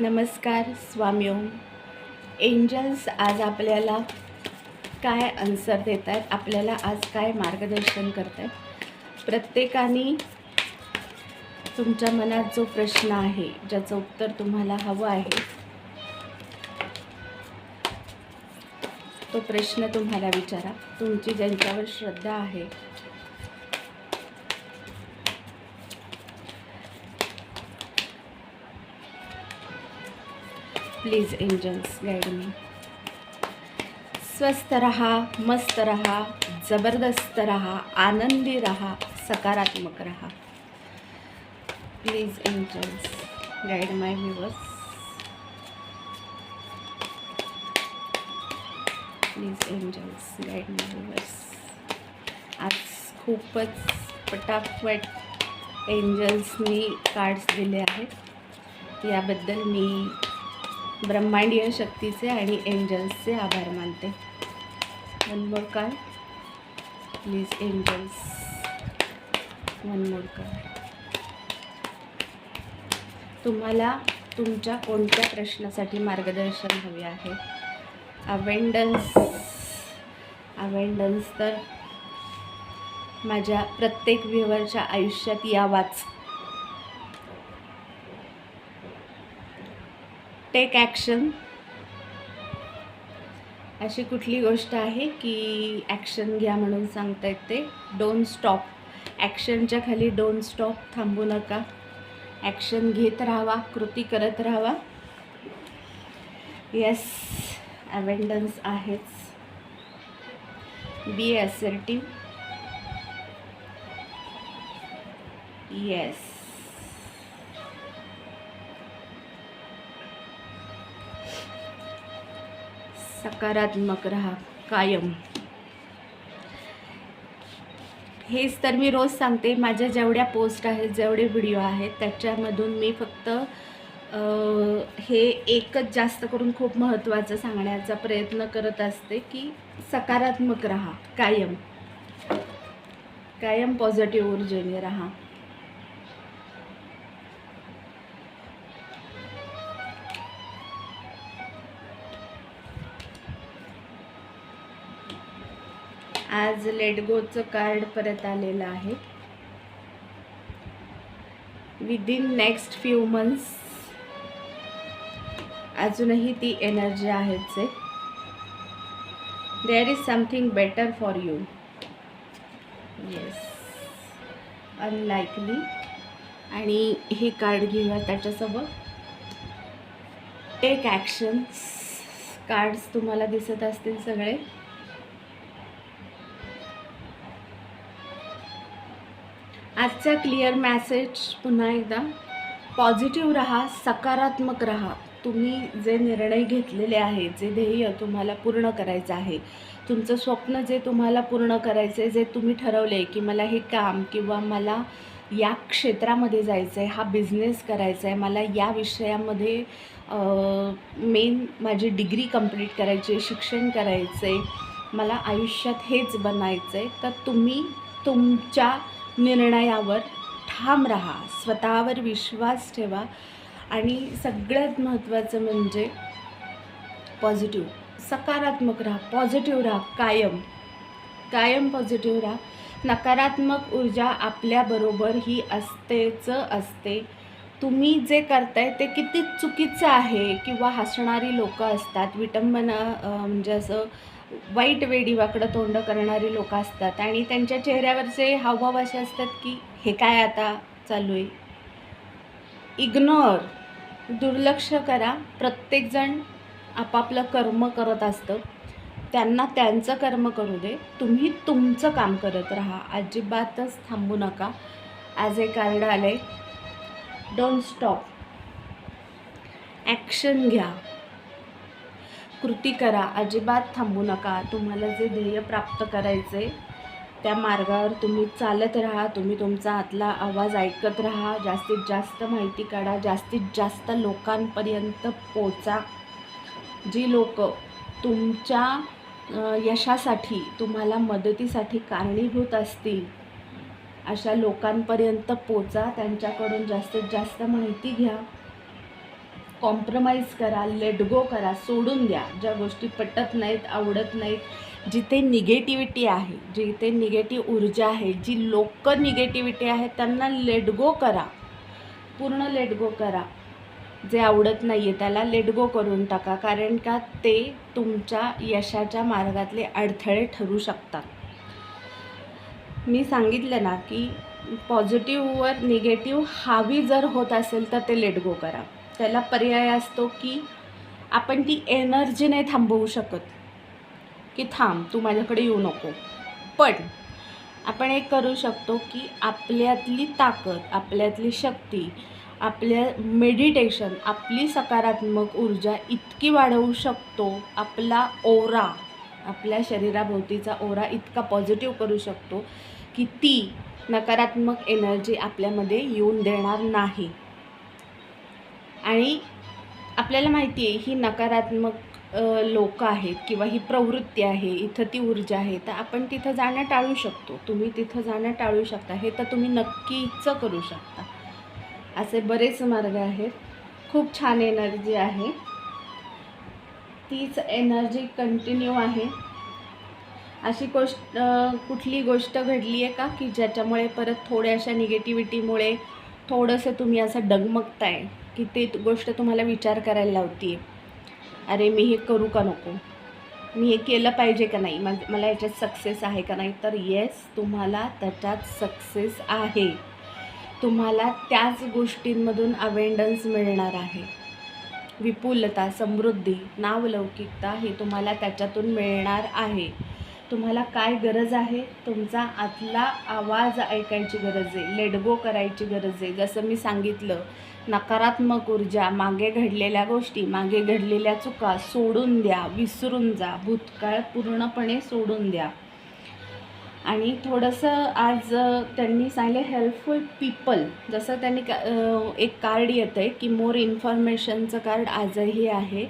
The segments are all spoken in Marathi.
नमस्कार स्वामी ओम एंजल्स आज आपल्याला काय आन्सर देत आहेत आपल्याला आज काय मार्गदर्शन करत आहेत प्रत्येकाने तुमच्या मनात जो प्रश्न आहे ज्याचं उत्तर तुम्हाला हवं आहे तो प्रश्न तुम्हाला विचारा. तुमची ज्यांच्यावर श्रद्धा आहे प्लीज एंजल्स गाईड मी स्वस्त रहा मस्त रहा जबरदस्त रहा आनंदी रहा सकारात्मक रहा. Please angels guide my viewers please angels guide my viewers आज खूपच पटापट एंजल्सनी कार्ड्स दिले आहेत. याबद्दल मी ब्रह्मांडीय शक्तीचे आणि एंजल्सचे आभार मानते. One more card please angels one more card तुम्हाला तुमच्या कोणत्या प्रश्नासाठी मार्गदर्शन हवे आहे? अवेंडन्स अवेंडन्स तर माझ्या प्रत्येक व्ह्युअरच्या आयुष्यात यावाच. टेक ॲक्शन अशी कुठली गोष्ट आहे की ॲक्शन घ्या म्हणून सांगता येते डोंट स्टॉप ॲक्शनच्या खाली डोंट स्टॉप थांबू नका. ॲक्शन घेत राहावा कृती करत राहावा. येस अवेंडन्स आहेच. बी असर्टिव्ह येस सकारात्मक राहा कायम. हेच तर मी रोज सांगते माझ्या जेवढ्या पोस्ट आहेत जेवढे व्हिडिओ आहेत त्याच्यामधून मी फक्त हे एकच जास्त करून खूप महत्त्वाचं सांगण्याचा प्रयत्न करत असते की सकारात्मक राहा कायम. कायम पॉझिटिव्ह ऊर्जेने राहा. आज लेटगोचं कार्ड परत आलेलं आहे. विदिन नेक्स्ट फ्यू मंथ्स अजूनही ती एनर्जी आहेच आहे. There is something better for you yes unlikely आणि हे कार्ड घेऊया त्याच्यासोबत टेक ॲक्शन्स कार्ड्स तुम्हाला दिसत असतील सगळे. आजचा क्लिअर मॅसेज पुन्हा एकदा. पॉझिटिव्ह राहा सकारात्मक राहा. तुम्ही जे निर्णय घेतलेले आहेत जे ध्येय तुम्हाला पूर्ण करायचं आहे तुमचं स्वप्न जे तुम्हाला पूर्ण करायचं आहे जे तुम्ही ठरवले की मला हे काम किंवा मला या क्षेत्रामध्ये जायचं आहे हा बिझनेस करायचा आहे मला या विषयामध्ये मेन माझी डिग्री कंप्लीट करायची आहे शिक्षण करायचं आहे मला आयुष्यात हेच बनायचं आहे तर तुम्ही तुमच्या निर्णयावर ठाम राहा स्वतःवर विश्वास ठेवा आणि सगळ्यात महत्त्वाचं म्हणजे पॉझिटिव्ह सकारात्मक राहा पॉझिटिव्ह राहा कायम. कायम पॉझिटिव्ह राहा. नकारात्मक ऊर्जा आपल्याबरोबर ही असतेच असते. तुम्ही जे करताय ते किती चुकीचं आहे किंवा हसणारी लोकं असतात विटंबना म्हणजे असं वाईट वेडीवाकडं तोंड करणारी लोकं असतात. आणि त्यांच्या चेहऱ्यावरचे हावभाव असे असतात की हे काय आता चालू आहे? इग्नोर दुर्लक्ष करा. प्रत्येकजण आपापलं कर्म करत असतं. त्यांना त्यांचं कर्म करू दे. तुम्ही तुमचं काम करत राहा. अजिबातच थांबू नका. ॲज ए कार्ड आले डोंट स्टॉप ॲक्शन घ्या. कृती करा अजिबात थांबू नका. तुम्हाला जे ध्येय प्राप्त करायचे त्या मार्गावर तुम्ही चालत राहा तुम्ही तुमचा आतला आवाज ऐकत राहा जास्तीत जास्त माहिती काढा जास्तीत जास्त लोकांपर्यंत पोचा. जी लोक तुमच्या यशासाठी तुम्हाला मदतीसाठी कारणीभूत असतील अशा लोकांपर्यंत पोचा त्यांच्याकडून जास्तीत जास्त माहिती घ्या. कॉम्प्रमाइज करा लेट गो करा सोडून द्या. ज्या गोष्टी पटत नाहीत आवडत नाहीत जिथे निगेटिव्हिटी आहे जिथे निगेटिव्ह ऊर्जा आहे जी लोक निगेटिव्हिटी आहे त्यांना लेट गो करा. पूर्ण लेट गो करा. जे आवडत नाही आहे त्याला लेट गो करून टाका. कारण का? ते तुमच्या यशाच्या मार्गातले अडथळे ठरू शकतात. मी सांगितलं ना की पॉझिटिव्हवर निगेटिव्ह हावी जर होत असेल तर ते लेट गो करा. त्याला पर्याय असतो की आपण ती एनर्जी नाही थांबवू शकत. की थांब तू माझ्याकडे येऊ नको. पण आपण एक करू शकतो की आपल्यातली ताकद आपल्यातली शक्ती आपल्या मेडिटेशन आपली सकारात्मक ऊर्जा इतकी वाढवू शकतो. आपला ओरा आपल्या शरीराभोवतीचा ओरा इतका पॉझिटिव्ह करू शकतो की ती नकारात्मक एनर्जी आपल्यामध्ये येऊन देणार नाही. आणि आपल्याला माहिती आहे ही नकारात्मक लोक आहेत किंवा ही प्रवृत्ती आहे इथं ती ऊर्जा आहे तर आपण तिथं जाणं टाळू शकतो. तुम्ही तिथं जाणं टाळू शकता. हे तर तुम्ही नक्कीच करू शकता. असे बरेच मार्ग आहेत. खूप छान एनर्जी आहे. तीच एनर्जी कंटिन्यू आहे. अशी गोष्ट कुठली गोष्ट घडली आहे का? की ज्याच्यामुळे परत थोड्याशा निगेटिव्हिटीमुळे थोडंसं तुम्ही असं डगमगताय. की ते गोष्ट तुम्हाला विचार करायला लावते. अरे मी हे करू का नको? मी हे केलं पाहिजे का नाही? मग मला याच्यात सक्सेस आहे का नाही? तर येस तुम्हाला त्याच्यात सक्सेस आहे. तुम्हाला त्याच गोष्टींमधून अवेंडन्स मिळणार आहे. विपुलता समृद्धी नावलौकिकता हे तुम्हाला त्याच्यातून मिळणार आहे. तुम्हाला काय गरज आहे? तुमचा आतला आवाज ऐकायची गरज आहे. लेडगो करायची गरज आहे. जसं मी सांगितलं नकारात्मक ऊर्जा मागे घडलेल्या गोष्टी मागे घडलेल्या चुका सोडून द्या विसरून जा. भूतकाळ पूर्णपणे सोडून द्या. आणि थोडंसं आज त्यांनी सांगले हेल्पफुल पीपल जसं त्यांनी का एक कार्ड येतं आहे की मोर इन्फॉर्मेशनचं कार्ड आजही आहे.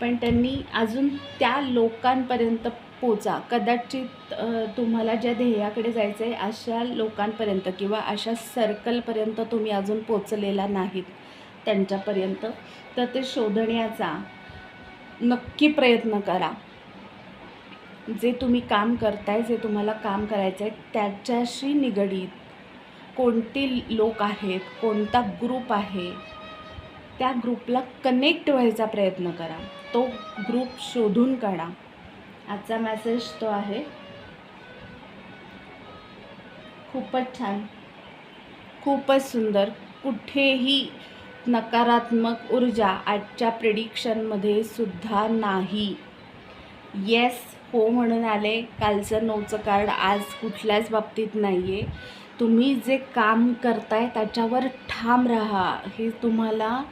पण त्यांनी अजून त्या लोकांपर्यंत पोचा. कदाचित तुम्हाला ज्या ध्येयाकडे जायचं आहे अशा लोकांपर्यंत किंवा अशा सर्कलपर्यंत तुम्ही अजून पोचलेला नाहीत त्यांच्यापर्यंत. तर ते शोधण्याचा नक्की प्रयत्न करा. जे तुम्ही काम करताय जे तुम्हाला काम करायचं आहे त्याच्याशी निगडीत कोणते लोक आहेत कोणता ग्रुप आहे त्या ग्रुपला कनेक्ट व्हायचा प्रयत्न करा. तो ग्रुप शोधून काढा. आजचा मेसेज तो आहे. खूपच छान. खूपच सुंदर. कुठेही नकारात्मक ऊर्जा आजच्या प्रिडिक्शनमध्ये सुद्धा नाही. येस हो म्हणून आले. कालचं नऊचं कार्ड आज कुठल्याच बाबतीत नाही आहे तुम्ही जे काम करताय त्याच्यावर ठाम राहा. हे तुम्हाला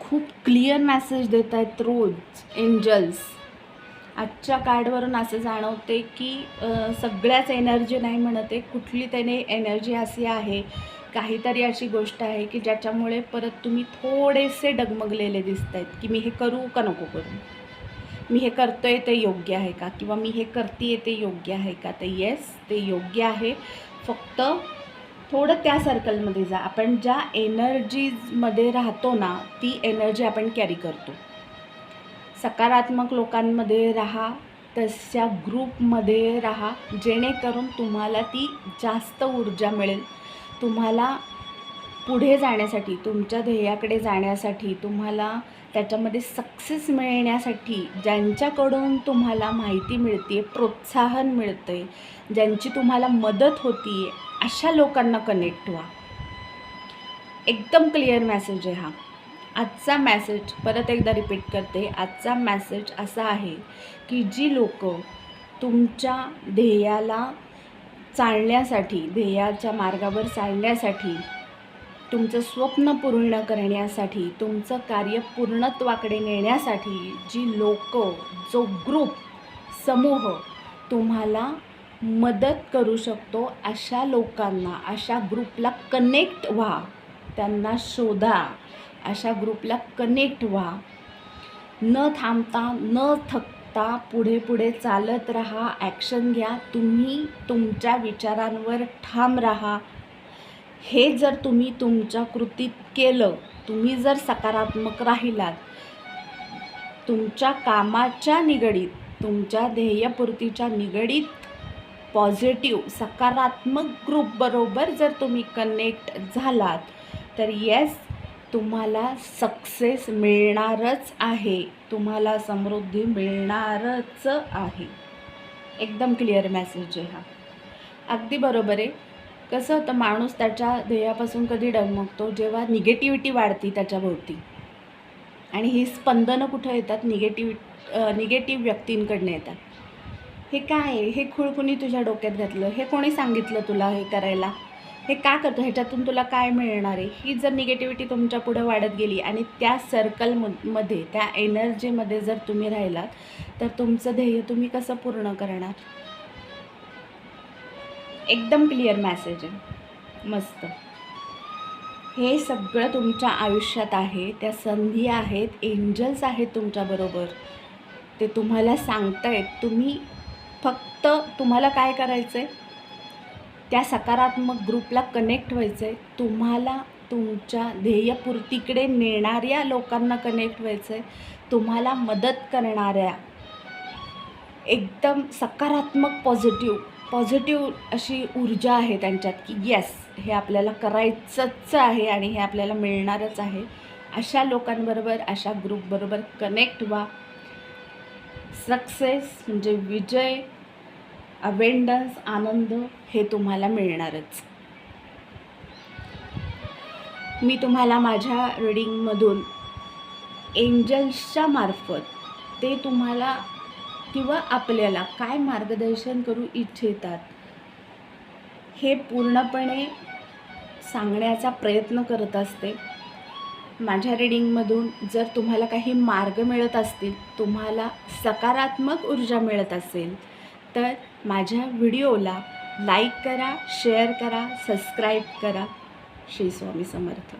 खूप क्लिअर मेसेज देत आहेत रोज एंजल्स आजच्या कार्डवरून असं जाणवते की सगळ्याच एनर्जी नाही म्हणते कुठली त्याने एनर्जी अशी आहे काहीतरी अशी गोष्ट आहे की ज्याच्यामुळे परत तुम्ही थोडेसे डगमगलेले दिसत आहेत की मी हे करू का नको करू? मी हे करतो आहे ते योग्य आहे का? किंवा मी हे करते आहे ते योग्य आहे का? तर येस ते योग्य आहे. फक्त थोडं त्या सर्कलमध्ये जा. आपण ज्या एनर्जीजमध्ये राहतो ना ती एनर्जी आपण कॅरी करतो. सकारात्मक लोकांमध्ये राहा तशा ग्रुपमध्ये राहा जेणेकरून तुम्हाला ती जास्त ऊर्जा मिळेल. तुम्हाला पुढे जाण्यासाठी तुमच्या ध्येयाकडे जाण्यासाठी तुम्हाला त्याच्यामध्ये सक्सेस मिळण्यासाठी ज्यांच्याकडून तुम्हाला माहिती मिळते प्रोत्साहन मिळतं ज्यांची तुम्हाला मदत होती अशा लोकांना कनेक्ट व्हा. एकदम क्लिअर मॅसेज आहे हा. आजचा मॅसेज परत एकदा रिपीट करते आजचा मॅसेज असा आहे की जी लोक तुमच्या ध्येयाला चालण्यासाठी ध्येयाच्या मार्गावर चालण्यासाठी तुमचं स्वप्न पूर्ण करण्यासाठी तुमचं कार्य पूर्णत्वाकडे नेण्यासाठी जी लोक जो ग्रुप समूह तुम्हाला मदत करू शकतो अशा लोकांना अशा ग्रुपला कनेक्ट व्हा. त्यांना शोधा. अशा ग्रुपला कनेक्ट व्हा. न थांबता न थकता पुढे पुढे चालत राहा ॲक्शन घ्या. तुम्ही तुमच्या विचारांवर ठाम राहा. हे जर तुम्ही तुमच्या कृतीत केलं तुम्ही जर सकारात्मक राहिलात तुमच्या कामाच्या निगडीत तुमच्या ध्येयपूर्तीच्या निगडीत पॉझिटिव्ह सकारात्मक ग्रुपबरोबर जर तुम्ही कनेक्ट झालात तर येस तुम्हाला सक्सेस मिळणारच आहे. तुम्हाला समृद्धी मिळणारच आहे. एकदम क्लिअर मेसेज आहे हा. अगदी बरोबर आहे. कसं होतं माणूस त्याच्या ध्येयापासून कधी डगमगतो? जेव्हा निगेटिव्हिटी वाढती त्याच्याभोवती. आणि ही स्पंदनं कुठं येतात? निगेटिव्ह निगेटिव्ह व्यक्तींकडनं येतात. हे काय आहे? हे खूळ कुणी तुझ्या डोक्यात घातलं? हे कोणी सांगितलं तुला हे करायला? हे का करतो? ह्याच्यातून तुला काय मिळणार आहे? ही जर निगेटिव्हिटी तुमच्या पुढं वाढत गेली आणि त्या सर्कलमध्ये त्या एनर्जीमध्ये जर तुम्ही राहिलात तर तुमचं ध्येय तुम्ही कसं पूर्ण करणार? एकदम क्लिअर मॅसेज आहे. मस्त. हे सगळं तुमच्या आयुष्यात आहे त्या संधी आहेत एंजल्स आहेत तुमच्याबरोबर ते तुम्हाला सांगतायत तुम्ही फक्त तुम्हाला काय करायचं आहे त्या सकारात्मक ग्रुपला कनेक्ट व्हायचं आहे तुम्हाला तुमच्या ध्येयपूर्तीकडे नेणाऱ्या लोकांना कनेक्ट व्हायचं आहे तुम्हाला मदत करणाऱ्या. एकदम सकारात्मक पॉझिटिव्ह पॉझिटिव्ह अशी ऊर्जा आहे त्यांच्यात की येस हे आपल्याला करायचंच आहे आणि हे आपल्याला मिळणारच आहे. अशा लोकांबरोबर अशा ग्रुपबरोबर कनेक्ट व्हा. सक्सेस म्हणजे विजय अवेंडन्स आनंद हे तुम्हाला मिळणारच. मी तुम्हाला माझ्या रिडिंगमधून एंजल्सच्या मार्फत ते तुम्हाला किंवा आपल्याला काय मार्गदर्शन करू इच्छितात हे पूर्णपणे सांगण्याचा प्रयत्न करत असते. माझ्या रिडिंगमधून जर तुम्हाला काही मार्ग मिळत असतील तुम्हाला सकारात्मक ऊर्जा मिळत असेल तर माझ्या व्हिडिओला लाईक करा शेअर करा सबस्क्राईब करा. श्री स्वामी समर्थ.